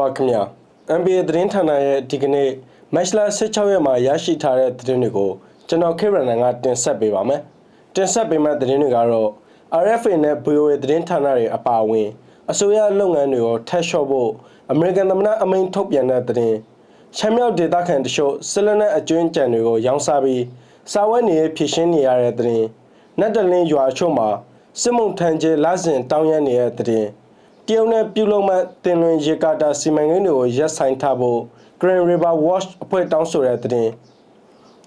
မင်္ဂလာပါခင်ဗျာ NBA သတင်းဌာနရဲ့ဒီကနေ့မတ်လ16ရက်မှာရရှိထားတဲ့သတင်းတွေကိုကျွန်တော်ခေရနန်ကတင်ဆက်ပေးပါမယ်တင်ဆက်ပေးမယ့်သတင်းတွေကတော့ RFA နဲ့ VOA သတင်းဌာနတွေအပါအဝင်အစိုးရလုပ်ငန်းတွေကိုထက်လျှော့ဖို့အမေရိကန်သမ္မတအမိန့်ထုတ်ပြန်တဲ့သတင်းချမ်းမြောက်ဒေသခံတချို့ဆလနဲ့အကျွင်းကြံတွေကိုရောင်းစားပြီးစာဝတ်နေရေးဖြစ်ရှင်းနေရတဲ့သတင်းနတ်တလင်းရွာအချို့မှာစစ်မှုထမ်းကျလစဉ်တောင်းရနေတဲ့သတင်း တရုတ်နဲ့ပြုလုပ်မဲ့တင်လွင်ရေကာတာစီမံကိန်းတွေကိုရပ်ဆိုင်းထားဖို့ Green River Watch အဖွဲ့တောင်းဆိုတဲ့သတင်း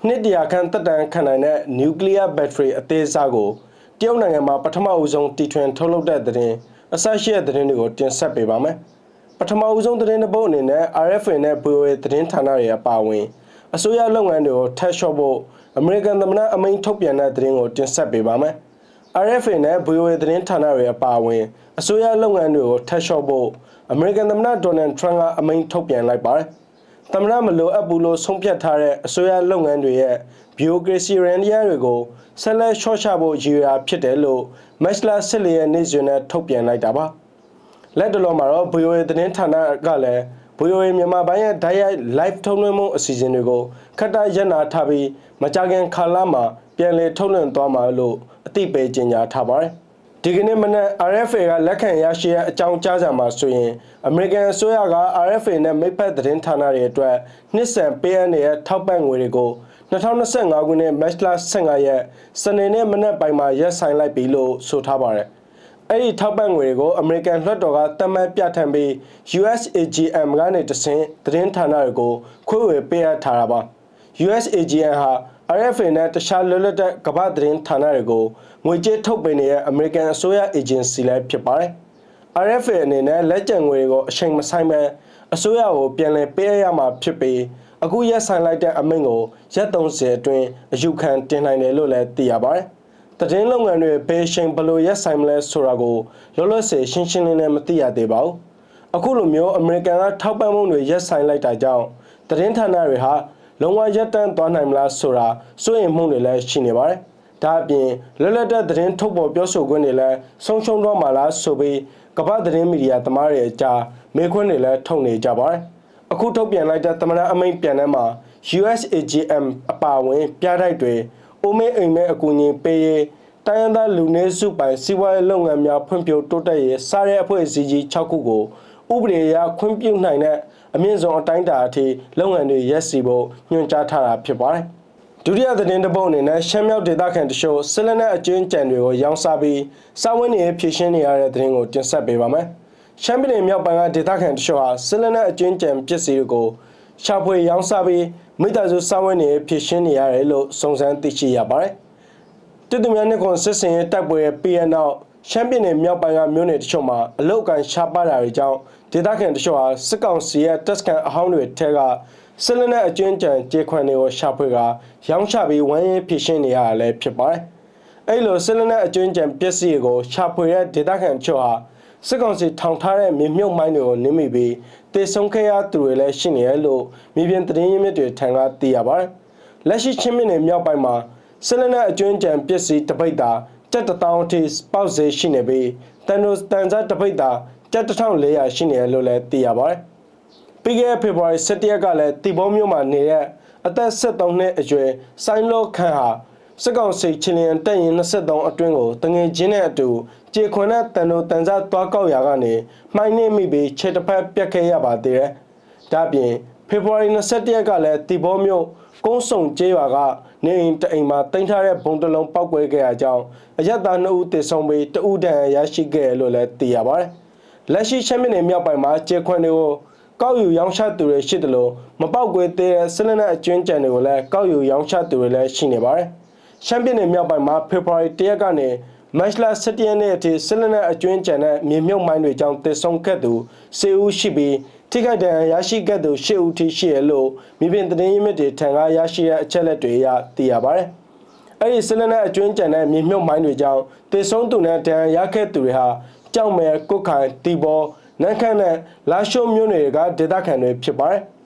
နှစ်တရာခန့်တက်တန်ခံနိုင်တဲ့ nuclear battery အသေးစားကိုတရုတ်နိုင်ငံမှာပထမဦးဆုံးတီထွင်ထုတ်လုပ်တဲ့သတင်းအစရှိတဲ့သတင်းတွေကိုတင်ဆက်ပေးပါမယ်ပထမဦးဆုံးသတင်းတစ်ပုဒ်အနေနဲ့ RFA နဲ့ VOA သတင်းဌာနတွေအပါအဝင်အစိုးရလုပ်ငန်းတွေကိုထက်လျှော့ဖို့အမေရိကန်သမ္မတအမိန့်ထုတ်ပြန်တဲ့သတင်းကိုတင်ဆက်ပေးပါမယ် RFA နဲ့ VOA သတင်းဌာနတွေအပါအဝင်အစိုးရလုပ်ငန်းတွေကိုထက်လျှော့ဖို့အမေရိကန်သမ္မတဒေါ်နယ်ထရန့်ကအမိန့်ထုတ်ပြန်လိုက်ပါတယ်။သမ္မတမလိုအပ်ဘူးလို့ဆုံးဖြတ်ထားတဲ့အစိုးရလုပ်ငန်းတွေရဲ့ bureaucracy ရန်တရားတွေကိုဆက်လက်လျှော့ချဖို့ရည်ရွယ်တာဖြစ်တယ်လို့မက်စလာ14ရက်နေ့စွဲနဲ့ထုတ်ပြန်လိုက်တာပါ။လက်တလုံးမှာတော့ VOA သတင်းဌာနကလည်း VOA မြန်မာပိုင်းရဲ့ direct live ထုတ်လွှင့်မှုအစီအစဉ်တွေကိုခက်တရက်နာထားပြီးမကြခင်ခါလာမှာပြန်လည်ထုတ်လွှင့်သွားမှာလို့ အသိပေးကြေညာထားပါတယ်။ဒီကနေ့မနက် RFA ကလက်ခံရရှိတဲ့အကြောင်းကြားစာမှာဆိုရင်အမေရိကန်အစိုးရက RFA နဲ့မိဖက်သတင်းဌာနတွေအတွက်နှစ်ဆန်ပေးအပ်နေတဲ့ထောက်ပံ့ငွေတွေကို2025ခုနှစ်မတ်လ15ရက်စနေနေ့မနက်ပိုင်းမှာရပ်ဆိုင်းလိုက်ပြီလို့ဆိုထားပါတယ်။အဲ့ဒီထောက်ပံ့ငွေတွေကိုအမေရိကန်လွှတ်တော်ကတမန်ပြဋ္ဌာန်းပြီး USAGM ကနေတဆင့်သတင်းဌာနတွေကိုခွင့်ဝေပေးအပ်ထားတာပါ။ USAGM ဟာ RFA နဲ့တခြားလွတ်လပ်တဲ့ကမ္ဘာသတင်းဌာနတွေကိုငွေကြေးထုတ်ပေးနေတဲ့အမေရိကန်အစိုးရအေဂျင်စီလည်းဖြစ်ပါတယ်။ RFA အနေနဲ့လက်ကျန်ငွေတွေကိုအချိန်မဆိုင်ပဲအစိုးရကိုပြန်လည်ပေးရမှာဖြစ်ပြီးအခုရက်ဆိုင်လိုက်တဲ့အမိန့်ကိုရက်30အတွင်းအယူခံတင်နိုင်တယ်လို့လည်းသိရပါတယ်။တည်င်းလုပ်ငန်းတွေဘယ်ချိန်ဘလို့ရက်ဆိုင်မလဲဆိုတာကိုလောလောဆယ်ရှင်းရှင်းလင်းလင်းမသိရသေးပါဘူး။အခုလိုမျိုးအမေရိကန်ကထောက်ပံ့မှုတွေရက်ဆိုင်လိုက်တာကြောင့်တည်င်းဌာနတွေဟာ လုံးဝရပ်တန့်သွားနိုင်မလားဆိုတာစိုးရိမ်မှုတွေလည်းရှိနေပါတယ်။ဒါအပြင်လွတ်လပ်တဲ့သတင်းထုတ်ပေါ်ပြောဆိုခွင့်တွေလည်းဆုံးရှုံးတော့မှာလားဆိုပြီးကမ္ဘာသတင်းမီဒီယာသမားတွေအကြားမေးခွန်းတွေလည်းထုတ်နေကြပါတယ်။အခုထုတ်ပြန်လိုက်တဲ့သမဏအမိန့်ပြန်ထဲမှာ USAGM အပါအဝင်ပြတိုက်တွေအိုမဲအိမ်မဲအကူအညီပေးရေးတိုင်းရင်းသားလူနည်းစုပိုင်စီးပွားရေးလုပ်ငန်းများဖွံ့ဖြိုးတိုးတက်ရေးစားတဲ့အဖွဲ့အစည်းကြီး6ခုကို ဥပဒေအရခွင့်ပြုနိုင်တဲ့အမြင့်ဆုံးအတိုင်းအတာအထိလုပ်ငန်းတွေရက်စီဖို့ညွှန်ကြားထားတာဖြစ်ပါတယ်။ဒုတိယသတင်းတစ်ပုဒ်အနေနဲ့ရှမ်းမြောက်ဒေသခံတချို့ဆလနဲ့အကျဉ်းကြံတွေကိုရောင်းစားပြီးစာဝတ်နေရေးဖြည့်ရှင်းနေရတဲ့သတင်းကိုတင်ဆက်ပေးပါမယ်။ရှမ်းပြည်နယ်မြောက်ပိုင်းကဒေသခံတချို့ဟာဆလနဲ့အကျဉ်းကြံပစ္စည်းတွေကိုရှာဖွေရောင်းစားပြီးမိသားစုစာဝတ်နေရေးဖြည့်ရှင်းနေရတယ်လို့စုံစမ်းသိရှိရပါတယ်။ပြည်သူများနဲ့ကွန်စစ်စင်ရဲ့တိုက်ပွဲရဲ့ PN ရှမ်းပြည်နယ်မြောက်ပိုင်းကမြို့နယ်တချို့မှာအလုတ်ကန်ရှားပါတာတွေကြောင့်ဒေသခံတချို့ဟာစစ်ကောင်စီရဲ့တပ်စခန်းအဟောင်းတွေထဲကဆလနဲ့အကျွင်းကြံကြေခွန်တွေကိုရှာဖွေကရောင်းချပြီးဝမ်းရေးဖြစ်ရှင်းနေရတာလည်းဖြစ်ပါတယ်။အဲ့လိုဆလနဲ့အကျွင်းကြံပစ္စည်းကိုရှာဖွေတဲ့ဒေသခံတချို့ဟာစစ်ကောင်စီထောင်ထားတဲ့မြေမြုပ်မိုင်းတွေကိုနင်းမိပြီးတေဆုံးခဲ့ရသူတွေလည်းရှိနေရလို့မြေပြင်သတင်းရင်းမြစ်တွေထံကသိရပါတယ်။လက်ရှိချင်းမြင့်နယ်မြောက်ပိုင်းမှာဆလနဲ့အကျွင်းကြံပစ္စည်းတပိတ်တာ တက်တထောင်အထိပေါက်စေရှိနေပြီးတန်တိုတန်စားတပိတ်တာတက်1400ရှိနေတယ်လို့လည်းသိရပါတယ်။ပြီးခဲ့တဲ့ဖေဖော်ဝါရီ17ရက်ကလည်းတီဘောမြို့မှာနေတဲ့အသက်73နှစ်အရွယ်ဆိုင်းလောခန့်ဟာစစ်ကောင်စီချင်းလျန်တက်ရင်23အတွင်းကိုတငယ်ချင်းနဲ့အတူကြေခွန်နဲ့တန်တိုတန်စားသွားကောက်ရာကနေမှိုင်းနှိမိပြီးခြေတစ်ဖက်ပြက်ခဲ့ရပါသေးတယ်။ဒါပြင်ဖေဖော်ဝါရီ21ရက်ကလည်းတီဘောမြို့ ကုန်းစုံကျေးရွာကနေအိမ်တအိမ်မှာတင်ထားတဲ့ဘုံတလုံးပောက်ကွဲခဲ့တဲ့အကြောင်းအရက်သား2ဦးသေဆုံးပြီးတဦးဒဏ်ရာရရှိခဲ့လို့လည်းသိရပါတယ်။လက်ရှိချင်းမြင့်မြောက်ပိုင်းမှာကျေခွန်တွေကိုကောက်ယူရောင်းချသူတွေရှိတယ်လို့မပောက်ကွဲသေးတဲ့ဆလနဲ့အကျွင်းကြံတွေကိုလည်းကောက်ယူရောင်းချသူတွေလည်းရှိနေပါတယ်။ရှမ်းပြည်နယ်မြောက်ပိုင်းမှာဖေဖော်ဝါရီ၁ရက်ကနေမတ်လ17ရက်နေ့အထိဆလနဲ့အကျွင်းကြံတဲ့မြေမြုပ်မိုင်းတွေကြောင့်တည်ဆုံခဲ့သူ10ဦးရှိပြီး ထိခိုက်ဒဏ်ရာရရှိခဲ့သူ10ဦးထိရှိရလို့မြေပြင်သတင်းရင်းမြစ်တွေထံကရရှိတဲ့အချက်လက်တွေအရသိရပါတယ်။အဲ့ဒီဆလနဲ့အကျွင်းကြံတဲ့မြေမြုပ်မိုင်းတွေကြောင့်တည်ဆုံသူနဲ့ဒဏ်ရာရခဲ့သူတွေဟာကြောက်မဲကုတ်ခိုင်တီဘောနန်းခမ်းနဲ့လာရှိုးမြို့နယ်ကဒေသခံတွေဖြစ်ပါတယ်။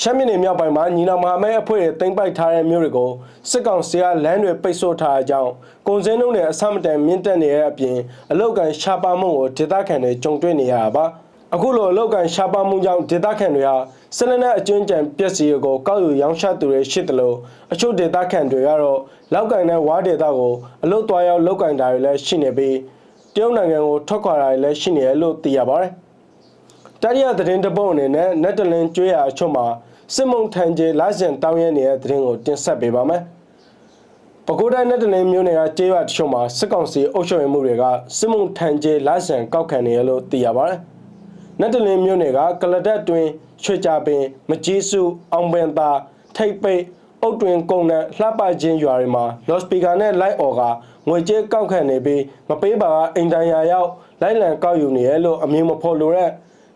ရှမ်းပြည်နယ်မြောက်ပိုင်းမှာညီနောင်မဟာမိတ်အဖွဲ့တွေတင်ပိုက်ထားတဲ့မြို့တွေကိုစစ်ကောင်စီကလမ်းတွေပိတ်ဆို့ထားတဲ့အကြောင်းကုန်စည်နှုန်းတွေအဆမတန်မြင့်တက်နေတဲ့အပြင်အလောက်ကန်ရှားပါမှုကိုဒေသခံတွေကြုံတွေ့နေရတာပါ အခုလိုအလောက်ကန်ရှားပါမှုကြောင့်ဒေသခံတွေဟာဆလနက်အကျွန်းကြံပျက်စီးကိုကောက်ယူရောင်းချသူတွေရှိတယ်လို့အချို့ဒေသခံတွေကတော့လောက်ကန်တဲ့ဝါဒေသကိုအလုတ်သွားရောက်လောက်ကန်တာတွေလည်းရှိနေပြီးတရုတ်နိုင်ငံကိုထွက်ခွာတာတွေလည်းရှိနေတယ်လို့သိရပါတယ်။တတိယသတင်းတစ်ပုဒ်အနေနဲ့နက်တလင်ကျွေးရအချို့မှာစစ်မုံထန်ကျေလာစင်တောင်းရနေတဲ့သတင်းကိုတင်ဆက်ပေးပါမယ်။ပဲခူးတိုင်းနဲ့တလင်းမျိုးနယ်ကကျေးရွာတချို့မှာစစ်ကောင်စီအုပ်ချုပ်ရေးမှုတွေကစစ်မှုထန်ကျေလာဆန်ကောက်ခံနေရလို့သိရပါတယ်။ နဲ့တလင်းမျိုးနယ်ကကလဒတ်တွင်ရွှေကြပင် မကြီးစုအောင်ပင်သာထိတ်ပိတ်အုတ်တွင်ကုန်းနဲ့လှပချင်းရွာတွေမှာ လော့စပီကာနဲ့လိုက်အော်ကငွေကြေးကောက်ခံနေပြီးမပေးပါကအိမ်တန်ရာရောက်လိုက်လံကောက်ယူနေရလို့အမည်မဖော်လို့တဲ့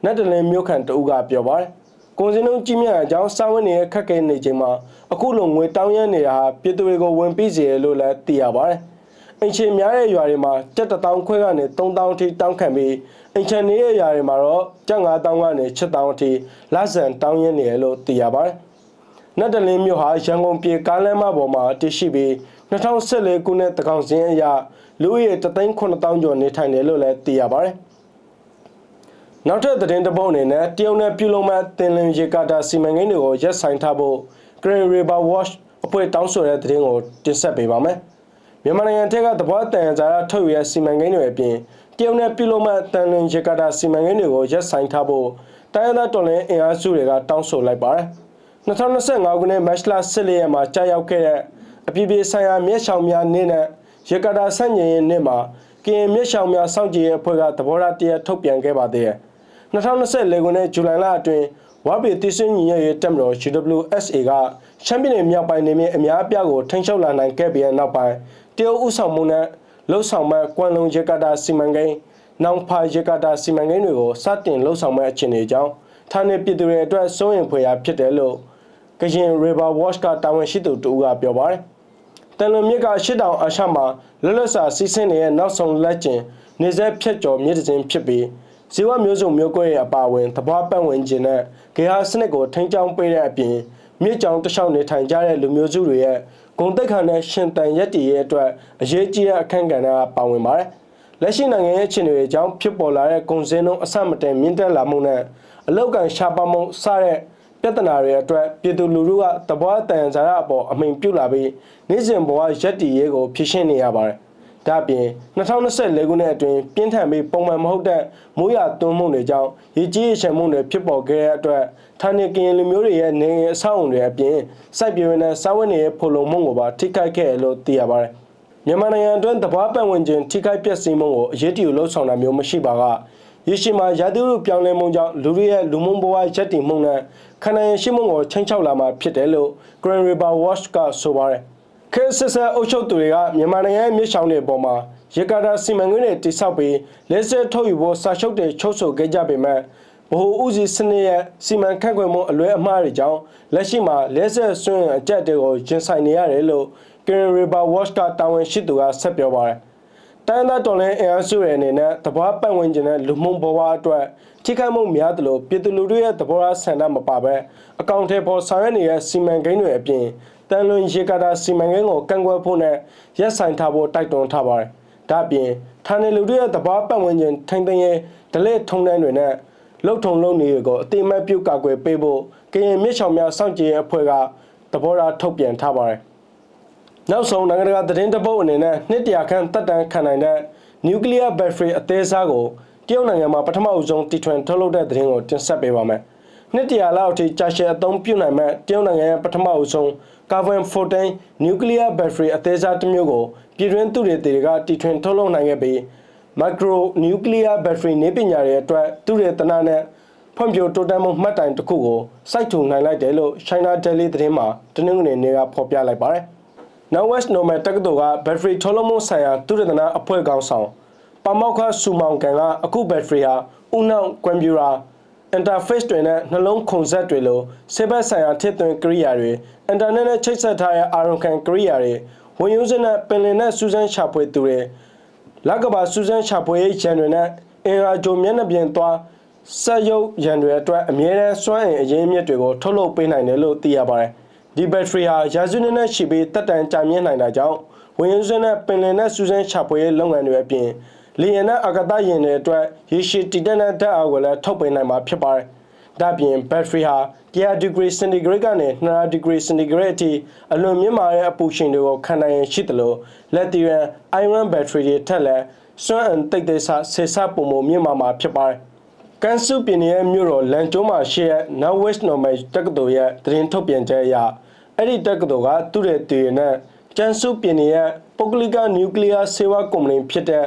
နဲ့တလင်းမျိုးခံတအုပ်ကပြောပါတယ်။ကုန်စည်နှုန်းကြီးမြတ်အကြောင်းစာဝန်တွေခက်ခဲနေချိန်မှာအခုလိုငွေတောင်းရနေတာဟာပြည်သူတွေကိုဝင်ပြီးစေရလို့လည်းသိရပါတယ်။အင်ရှင်များတဲ့ရွာတွေမှာကြက်တစ်တောင်းခွဲကနေ3000အထိတောင်းခံပြီး အင်ချန်နေတဲ့ရွာတွေမှာတော့ကြက်9000ကနေ7000အထိလဆန်တောင်းရနေရလို့သိရပါတယ်။နတ်တလင်းမြို့ဟာရန်ကုန်ပြည်ကားလမ်းမပေါ်မှာတည်ရှိပြီး2014ခုနှစ်တကောင်စင်းအရလူဦးရေ3,900ကျော်နေထိုင်တယ်လို့လည်းသိရပါတယ်။နောက်ထပ်သတင်းတစ်ပုဒ်အနေနဲ့တရုတ်နဲ့ပြုလုပ်မဲ့တင်လင်ရေကာတာစီမံကိန်းတွေကိုရက်ဆိုင်ထားဖို့ Green River Watch အဖွဲ့တောင်းဆိုတဲ့သတင်းကိုတင်ဆက်ပေးပါမယ်။မြန်မာနိုင်ငံထက်ကသဘောတန်ကြာထုတ်ယူတဲ့စီမံကိန်းတွေအပြင် တရုတ်နဲ့ပြုလုပ်မဲ့တင်လင်ရေကာတာစီမံကိန်းတွေကိုရက်ဆိုင်ထားဖို့တိုင်းရင်းသားတော်လှန်ရေးအင်အားစုတွေကတောင်းဆိုလိုက်ပါတယ်။2025ခုနှစ်မတ်လ14ရက်မှာကြာရောက်ခဲ့တဲ့အပြည်ပြည်ဆိုင်ရာမြစ်ချောင်များနေ့နဲ့ရေကာတာဆန့်ကျင်ရေးနေ့မှာကရင်မြစ်ချောင်များစောင့်ကြည့်ရေးအဖွဲ့ကသဘောထားတရားထုတ်ပြန်ခဲ့ပါသေးတယ်။2024ခုနှစ်ဇူလိုင်လအတွင်းဝါပီတည်ဆင်းညီညွတ်ရေးတပ်မတော် GWSA ကချမ်ပီယံမြောက်ပိုင်းနေမြေအများအပြားကိုထိန်းချုပ်လာနိုင်ခဲ့ပြီးတဲ့နောက်ပိုင်းတရုတ်ဥဆောင်မှုနဲ့ လှုပ်ဆောင်မဲ့ကွမ်လုံရေကာတာစီမံကိန်းနောင်ဖာရေကာတာစီမံကိန်းတွေကိုစတင်လှုပ်ဆောင်မဲ့အခြေအနေကြောင့်ဌာနေပြည်သူတွေအတွက်စိုးရိမ်ဖွယ်ရာဖြစ်တယ်လို့ကရင် River Watch ကတာဝန်ရှိသူတူကပြောပါတယ်တန်လွန်မြစ်ကရှစ်တောင်အာရှမှာလွတ်လပ်စွာစီးဆင်းနေတဲ့နောက်ဆုံးလက်ကျင်နေဆက်ဖြတ်ကျော်မြစ်တစ်စင်းဖြစ်ပြီးဇီဝမျိုးစုံမျိုးကွဲရဲ့အပါအဝင်သဘာဝပတ်ဝန်းကျင်နဲ့ဂေဟာစနစ်ကိုထိန်းကျောင်းပေးတဲ့အပြင် မြစ်ကြောင်တစ်လျှောက်နေထိုင်ကြတဲ့လူမျိုးစုတွေရဲ့ဂုဏ်သက်ခါနဲ့ရှင်တန်ရက်တည်ရဲ့အတွက်အရေးကြီးတဲ့အခန့်ကဏ္ဍကပါဝင်ပါတယ်။လက်ရှိနိုင်ငံရဲ့အခြေအနေတွေကြောင့်ဖြစ်ပေါ်လာတဲ့ကုန်စည်နှုန်းအဆမတန်မြင့်တက်လာမှုနဲ့အလောက်ကန်ရှားပါမှုစတဲ့ပြဿနာတွေအတွက်ပြည်သူလူထုကတပွားတန်ဇာရအပေါ်အမိန်ပြုလာပြီးနေ့စဉ်ဘဝရက်တည်ရေးကိုဖြည့်ရှင်းနေရပါတယ်။ ဒါ့အပြင်2024ခုနှစ်အတွင်းပြင်းထန်ပြီးပုံမှန်မဟုတ်တဲ့မိုးရွာသွန်းမှုတွေကြောင့်ရေကြီးရေရှမ်းမှုတွေဖြစ်ပေါ်ခဲ့တဲ့အတွက်ဌာနေကရင်လူမျိုးတွေရဲ့နေအိမ်အဆောက်အုံတွေအပြင်စိုက်ပျိုးရေးနဲ့စားဝတ်နေရေးဖိုလုံမှုကိုပါထိခိုက်ခဲ့တယ်လို့သိရပါတယ်။မြန်မာနိုင်ငံအတွင်းတပွားပတ်ဝန်းကျင်ထိခိုက်ပျက်စီးမှုကိုအရေးတယူလှုပ်ဆောင်တာမျိုးမရှိပါကရေရှည်မှာရာသီဥတုပြောင်းလဲမှုကြောင့်လူတွေရဲ့လူမှုဘဝရက်တည်မှုနဲ့ခန္ဓာရင်ရှိမှုကိုချိန်ချောက်လာမှာဖြစ်တယ်လို့ Green River Watch ကဆိုပါတယ်။ ခေတ်ဆက်ဆက်အုပ်ချုပ်သူတွေကမြန်မာနိုင်ငံရဲ့မြစ်ချောင်းတွေပေါ်မှာရေကာတာစီမံကိန်းတွေတိစောက်ပြီးလက်စထုတ်ယူဖို့စာချုပ်တွေချုပ်ဆိုခဲ့ကြပေမဲ့ဗဟိုဥစည်းစနစ်ရဲ့စီမံခန့်ခွဲမှုအလွဲအမှားတွေကြောင့်လက်ရှိမှာလက်ဆက်ဆွင့်အကြက်တွေကိုရင်ဆိုင်နေရတယ်လို့ Green River Watch ကတာဝန်ရှိသူကဆက်ပြောပါတယ်။တန်တာတော်လင်းအင်အားစုရဲ့အနေနဲ့တဘာပတ်ဝန်းကျင်နဲ့လူမှုဘဝအတွက်ထိခိုက်မှုများသလိုပြည်သူလူထုရဲ့သဘောထားဆန္ဒမပါဘဲအကောင့်ထဲပေါ်ဆောင်ရွက်နေတဲ့စီမံကိန်းတွေအပြင် တန်လွန်ရေကာတာစီမံကိန်းကိုကန့်ကွက်ဖို့နဲ့ရက်ဆိုင်ထားဖို့တိုက်တွန်းထားပါတယ်။ဒါ့အပြင်ဌာနေလူတွေရဲ့သဘာပတ်ဝန်းကျင်ထိန်းသိမ်းရေးဒလဲထုံတန်းတွေနဲ့လှုပ်ထုံလုံနေကိုအတိမတ်ပြုကာကွယ်ပေးဖို့ကရင်မြစ်ချောင်များစောင့်ကြည့်ရေးအဖွဲ့ကသဘောထားထုတ်ပြန်ထားပါတယ်။နောက်ဆုံးနိုင်ငံတကာသတင်းတပုတ်အနေနဲ့နှစ်တရာခန့်တက်တန်းခံနိုင်တဲ့နျူကလ িয়ার ဘက်ထရီအသေးစားကိုတရုတ်နိုင်ငံမှာပထမအဆုံးတီထွင်ထုတ်လုပ်တဲ့သတင်းကိုတင်ဆက်ပေးပါမယ်။နှစ်တရာလောက်အထိကြာရှည်အသုံးပြုနိုင်မဲ့တရုတ်နိုင်ငံရဲ့ပထမအဆုံး ကာဗွန်14နျူကလ িয়ার ဘက်ထရီအသေးစားတစ်မျိုးကိုပြည်တွင်းသူတွေတွေကတီထွင်ထုတ်လုပ်နိုင်ခဲ့ပြီးမိုက်ခရိုနျူကလ িয়ার ဘက်ထရီနေပညာတွေအတွက်သူတွေတနာနဲ့ဖွံ့ဖြိုးတိုးတက်မှုမှတ်တိုင်တစ်ခုကိုစိုက်ထူနိုင်လိုက်တယ်လို့ China Daily သတင်းမှာတနင်္ဂနွေနေ့ကဖော်ပြလိုက်ပါတယ်။ Now West Normal တက္ကသိုလ်ကဘက်ထရီထုတ်လုပ်မှုဆိုင်ရာသူရသနာအဖွဲ့ကောင်းဆောင်ပါမောက္ခဆူမောင်ကန်ကအခုဘက်ထရီဟာဥနောက်ကွန်ပျူတာ interface တွေနဲ့နှလုံးခုန်ဆက်တွေလိုဆေးဘက်ဆိုင်ရာထည့်သွင်းကိရိယာတွေအင်တာနက်နဲ့ချိတ်ဆက်ထားတဲ့အာရုံခံကိရိယာတွေဝင်ယူစနဲ့ပင်လင်နဲ့စူးစမ်းရှာဖွေသူတွေလက်ကဘာစူးစမ်းရှာဖွေရေးရန်တွေနဲ့အင်အားကြိုမျက်နှာပြင်သွားဆက်ရုပ်ရန်တွေအတွက်အမြဲတမ်းစွမ်းအင်အရင်းမြစ်တွေကိုထုတ်လုပ်ပေးနိုင်တယ်လို့သိရပါတယ်ဒီဘက်ထရီဟာရာစုနှစ်နဲ့ရှိပြီးတက်တန်ကြာမြင့်နိုင်တာကြောင့်ဝင်ယူစနဲ့ပင်လင်နဲ့စူးစမ်းရှာဖွေရေးလုပ်ငန်းတွေအပြင် လီယန်နဲ့အာကာသယာဉ်တွေအတွက်ရေရှည်တည်တတ်တဲ့ဓာတ်အားကိုလည်းထုတ်ပေးနိုင်မှာဖြစ်ပါတယ်။ဒါ့အပြင်ဘက်ထရီဟာ100 degree centigrade ကနေ200 degree centigrade အထိအလွန်မြင့်မာတဲ့အပူချိန်တွေကိုခံနိုင်ရန်ရှိသလိုလက်တီရန် iron battery တွေထက်လည်းစွမ်းအင်တိတ်တိတ်ဆဆေဆပုံမမြင့်မာမှာဖြစ်ပါတယ်။ကန်စုပြည်နယ်ရဲ့မြို့တော်လန်ကျိုးမှာရှိတဲ့ Northwest Normal တက္ကသိုလ်ရဲ့သတင်းထုတ်ပြန်ချက်အရအဲ့ဒီတက္ကသိုလ်ကသူ့ရဲ့တည်ရနဲ့ကျန်းစုပြည်နယ်ရဲ့ပုဂ္ဂလိကနျူကလ িয়ার ဆေးဝါးကုမ္ပဏီဖြစ်တဲ့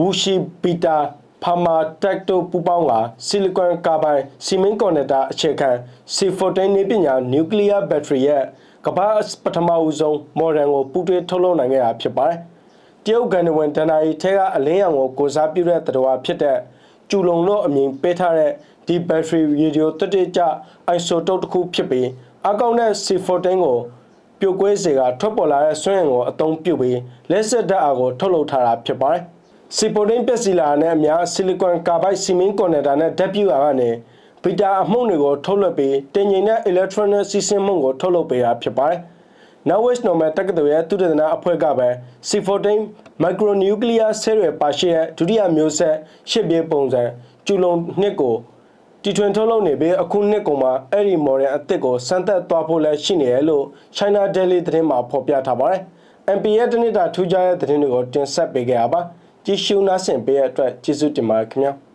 ဝူရှိပီတာဖာမာတက်တိုပူပေါင်းကဆီလီကွန်ကာဘိုင်စီမင်းကွန်နက်တာအခြေခံ C14 နေပညာနျူကလ িয়ার ဘက်ထရီရဲ့ကမ္ဘာပထမဦးဆုံးမော်ဒယ်ကိုပူးတွဲထုတ်လုပ်နိုင်ခဲ့တာဖြစ်ပါတယ်။တရုတ်ကန်နဝင်ဒန်နာရီထဲကအလင်းရောင်ကိုကိုစားပြုတဲ့သတ္တဝါဖြစ်တဲ့ကျူလုံလို့အမည်ပေးထားတဲ့ဒီဘက်ထရီရေဒီယိုတတိကျအိုင်ဆိုတုတ်တစ်ခုဖြစ်ပြီးအကောင့်တဲ့ C14 ကိုပြိုကွဲစေကထွက်ပေါ်လာတဲ့စွမ်းအင်ကိုအသုံးပြုပြီးလက်ဆက်ဓာတ်အားကိုထုတ်လုပ်ထားတာဖြစ်ပါတယ်။ စီပိုဒင်းပက်စီလာနဲ့အများဆီလီကွန်ကာဘိုက်စီမင်းကွန်နက်တာနဲ့ဓာတ်ပြုရာကနေဘီတာအမှုန့်တွေကိုထုတ်လွှတ်ပြီးတင်ငင်တဲ့ electronic စီးဆင်းမှုကိုထုတ်လုပ်ပေးတာဖြစ်ပါတယ်။ Norwich Normal တက္ကသိုလ်ရဲ့သုတေသနအဖွဲ့ကပဲ C14 micronuclear cell တွေပါရှိတဲ့ဒုတိယမျိုးဆက်ရှစ်ပြေးပုံစံကျူလုံနှစ်ကိုတီထွင်ထုတ်လုပ်နေပြီးအခုနှစ်ကုန်မှာအဲ့ဒီ model အသစ်ကိုစမ်းသပ်သွားဖို့လည်းရှိနေတယ်လို့ China Daily သတင်းမှာဖော်ပြထားပါတယ်။ MP ရဲ့တနစ်တာထူးခြားတဲ့သတင်းတွေကိုတင်ဆက်ပေးခဲ့တာပါ။ ကြည့်ရှုနားဆင်ပေးတဲ့အတွက်ကျေးဇူးတင်ပါတယ်ခင်ဗျာ။